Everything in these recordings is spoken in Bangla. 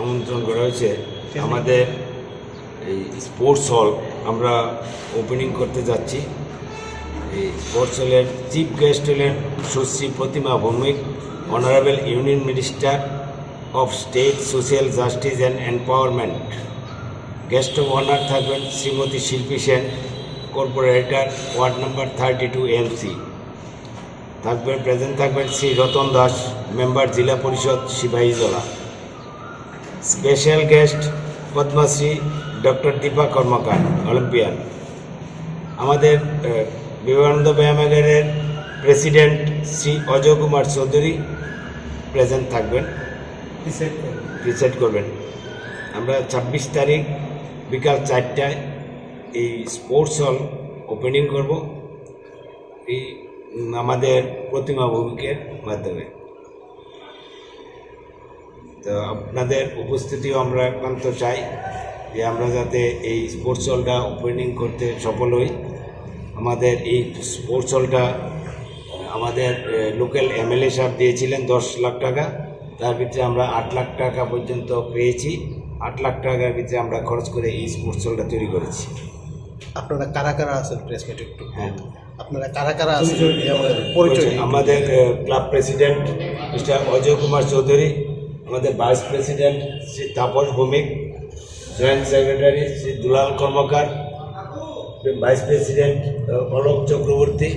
আমন্ত্রণ করা হয়েছে। আমাদের এই স্পোর্টস হল আমরা ওপেনিং করতে যাচ্ছি। এই স্পোর্টস হলের চিফ গেস্ট হলেন Sushri Pratima Bhowmik honourable union minister of state social justice and empowerment guest of honour থাকবেন Shrimati Shilpi Sen corporator ward number thirty two MC থাকবেন প্রেজেন্ট থাকবেন Shri Ratan Das member Zilla Parishad Sepahijala special guest Padmashri doctor Dipa Karmakar Olympian আমাদের বিবেকানন্দ ব্যায়ামাগারের প্রেসিডেন্ট শ্রী অজয় কুমার চৌধুরী প্রেজেন্ট থাকবেন। প্রিসাইড করবেন। আমরা ছাব্বিশ তারিখ বিকাল চারটায় এই স্পোর্টস হল ওপেনিং করব। এই আমাদের প্রতিমা ভৌমিকের মাধ্যমে। তো আপনাদের উপস্থিতিও আমরা একান্ত চাই যে আমরা যাতে এই স্পোর্টস হলটা ওপেনিং করতে সফল হই। আমাদের এই স্পোর্টস হলটা আমাদের লোকাল এমএলএ সাহেব দিয়েছিলেন দশ লাখ টাকা। তার ভিতরে আমরা আট লাখ টাকা পর্যন্ত পেয়েছি। আট লাখ টাকার ভিতরে আমরা খরচ করে এই স্পোর্টস হলটা তৈরি করেছি। আপনারা কারা কারা আছেন প্রেস মিট একটু? হ্যাঁ। আপনারা কারা কারা আছেন? পরিচয় আমাদের club president mister Ajay Kumar Chowdhury আমাদের vice president Shri Tapas Bhowmik joint secretary Shri Dulal Karmakar vice president Alok Chakraborty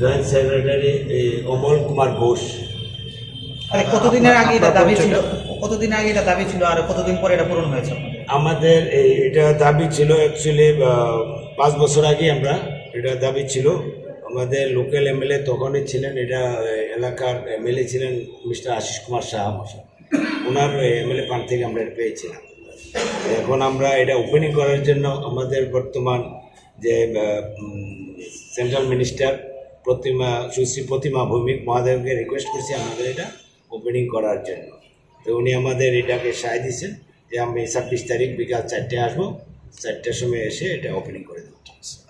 joint secretary এই, অমল কুমার ঘোষ। আরে কতদিনের আগে এটা দাবি ছিল? কতদিন আগে এটা দাবি ছিল আর কতদিন পরে এটা পূরণ হয়েছে আমাদের এই এটা দাবি ছিল অ্যাকচুয়ালি পাঁচ বছর আগে আমরা এটা দাবি ছিল। আমাদের লোকাল এমএলএ তখনই ছিলেন এটা এলাকার এমএলএ ছিলেন মিস্টার আশিস কুমার শাহ মশাই ওনার এমএলএ ফান্ড থেকে আমরা এটা পেয়েছিলাম। এখন আমরা এটা ওপেনিং করার জন্য আমাদের বর্তমান যে সেন্ট্রাল মিনিস্টার প্রতিমা, সুশ্রী প্রতিমা ভৌমিক মহাদেবকে রিকোয়েস্ট করছি আমাদের এটা ওপেনিং করার জন্য। তো উনি আমাদের এটাকে সায় দিয়েছেন যে আমি ছাব্বিশ তারিখ বিকাল চারটে আসব। চারটার সময় এসে এটা ওপেনিং করে দেবো।